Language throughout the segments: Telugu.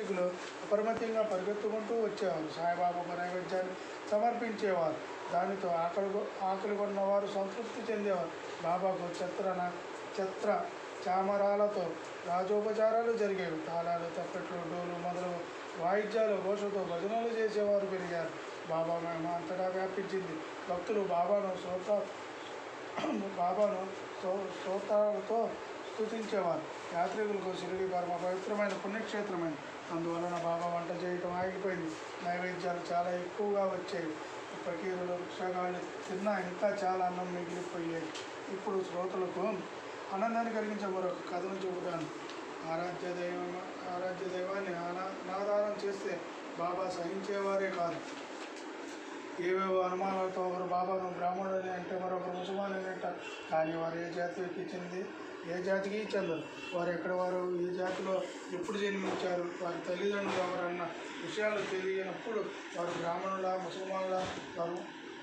నాయకులు అప్రమత్తంగా పరిగెత్తుకుంటూ వచ్చేవారు సాయిబాబాకు నైవేద్యాన్ని సమర్పించేవారు. దానితో ఆకలి ఆకలి కొన్నవారు సంతృప్తి చెందేవారు. బాబాకు చిత్రన చిత్ర చామరాలతో రాజోపచారాలు జరిగేవి తాళాలు తప్పెట్లు డోలు మొదలు వాయిద్యాలు ఘోషతో భజనలు చేసేవారు పెరిగారు. బాబా మహిమ అంతటా వ్యాపించింది. భక్తులు బాబాను సోత బాబాను తో స్థుతించేవారు యాత్రికులకు శిరిడి పరమ పవిత్రమైన పుణ్యక్షేత్రమైన అందువలన బాబా వంట చేయటం ఆగిపోయింది. నైవేద్యాలు చాలా ఎక్కువగా వచ్చాయి ఫకీరులు భిక్షగాళ్ళు తిన్నా ఇంకా చాలా అన్నం మిగిలిపోయాయి. ఇప్పుడు శ్రోతలకు ఆనందాన్ని కలిగించే మరొక కథను చెబుతాను. ఆరాధ్య దైవం ఆరాధ్య దైవాన్ని అనా అనాధారం చేస్తే బాబా సహించేవారే కాదు. ఏవేవో అనుమానాలతో ఒకరు బాబాను బ్రాహ్మణుడని అంటే మరొకరు ముసల్మాన్ అని అంటారు. కానీ వారు ఏ జాతికి చెంది ఏ జాతికి చెందరు. వారు ఎక్కడ వారు ఏ జాతిలో ఎప్పుడు జన్మించారు వారి తల్లిదండ్రులు ఎవరన్న విషయాలు తెలియనప్పుడు వారు బ్రాహ్మణుల ముసల్మానుల వారు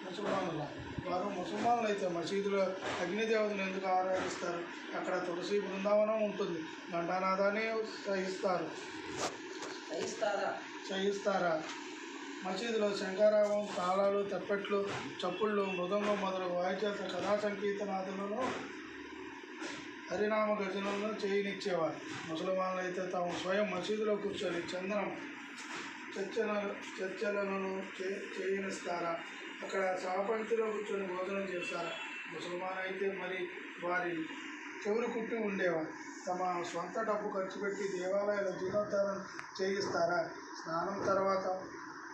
ముసల్మానుల వారు ముసల్మానులు అయితే మసీదులో అగ్నిదేవతను ఎందుకు ఆరాధిస్తారు? అక్కడ తులసి బృందావనం ఉంటుంది. ఘంటానాదాన్ని సహిస్తారు. సహిస్తారా? సహిస్తారా? మసీదులో శంకారావం తాళాలు తప్పెట్లు చప్పుళ్ళు మృదంగం మొదలగు వాయిద్యాల కథా సంకీర్తనాదులను హరినామ గజనలను చేయనిచ్చేవారు. ముసల్మాన్లు అయితే తాము స్వయం మసీదులో కూర్చొని చందనం చర్చల చర్చలను చే చేయనిస్తారా? అక్కడ సహపంక్తిలో కూర్చొని భోజనం చేస్తారా? ముసల్మాన్ అయితే మరి వారి చెవులు కుట్టి ఉండేవారు. తమ సొంత డబ్బు ఖర్చు పెట్టి దేవాలయాల జీర్ణోద్ధారం చేయిస్తారా? స్నానం తర్వాత